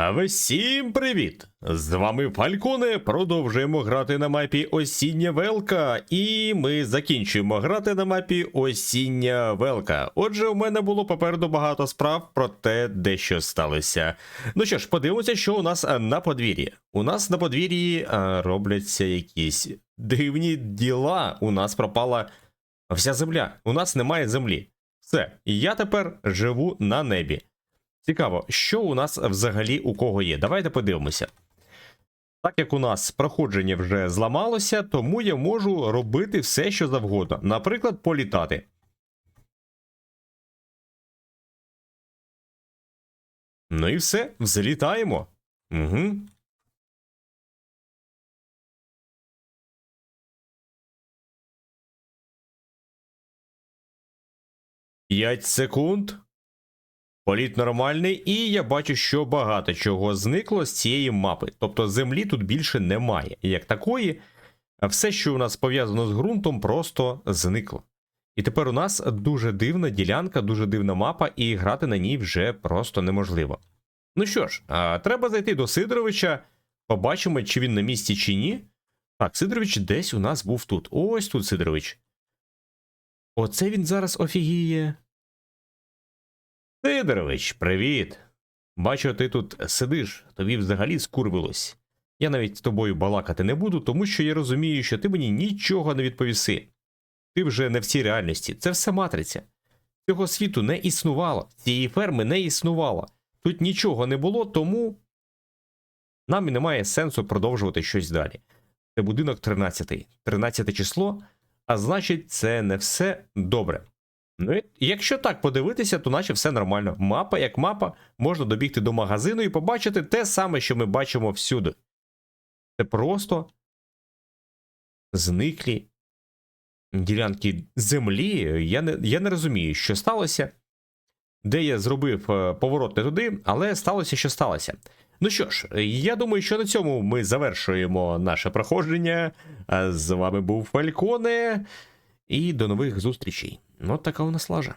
А всім привіт! З вами Фальконе. Продовжуємо грати на мапі Осіння Велка, і ми закінчуємо грати на мапі Осіння Велка. Отже, у мене було попереду багато справ про те, де що сталося. Ну що ж, подивимося, що у нас на подвір'ї. У нас на подвір'ї а, робляться якісь дивні діла. У нас пропала вся земля. У нас немає землі. Все, я тепер живу на небі. Цікаво, що у нас взагалі у кого є. Давайте подивимося. Так як у нас проходження вже зламалося, тому я можу робити все, що завгодно. Наприклад, політати. Ну і все, взлітаємо. Угу. П'ять секунд. Політ нормальний, і я бачу, що багато чого зникло з цієї мапи. Тобто землі тут більше немає. Як такої, все, що у нас пов'язано з ґрунтом, просто зникло. І тепер у нас дуже дивна ділянка, дуже дивна мапа, і грати на ній вже просто неможливо. Ну що ж, треба зайти до Сидоровича, побачимо, чи він на місці, чи ні. Так, Сидорович десь у нас був тут. Ось тут Сидорович. Оце він зараз офігіє. Сидорович, привіт. Бачу, ти тут сидиш, тобі взагалі скурвилось. Я навіть з тобою балакати не буду, тому що я розумію, що ти мені нічого не відповіси. Ти вже не в цій реальності, це все матриця. Цього світу не існувало, цієї ферми не існувало. Тут нічого не було, тому нам і немає сенсу продовжувати щось далі. Це будинок 13, 13 число, а значить, це не все добре. Ну, якщо так подивитися, то наче все нормально. Мапа як мапа, можна добігти до магазину і побачити те саме, що ми бачимо всюди. Це просто зниклі ділянки землі. Я не, я не розумію, що сталося, де я зробив е, поворот не туди, але сталося, що сталося. Ну що ж, я думаю, що на цьому ми завершуємо наше проходження. З вами був Фальконе. І до нових зустрічей. От така у нас лажа.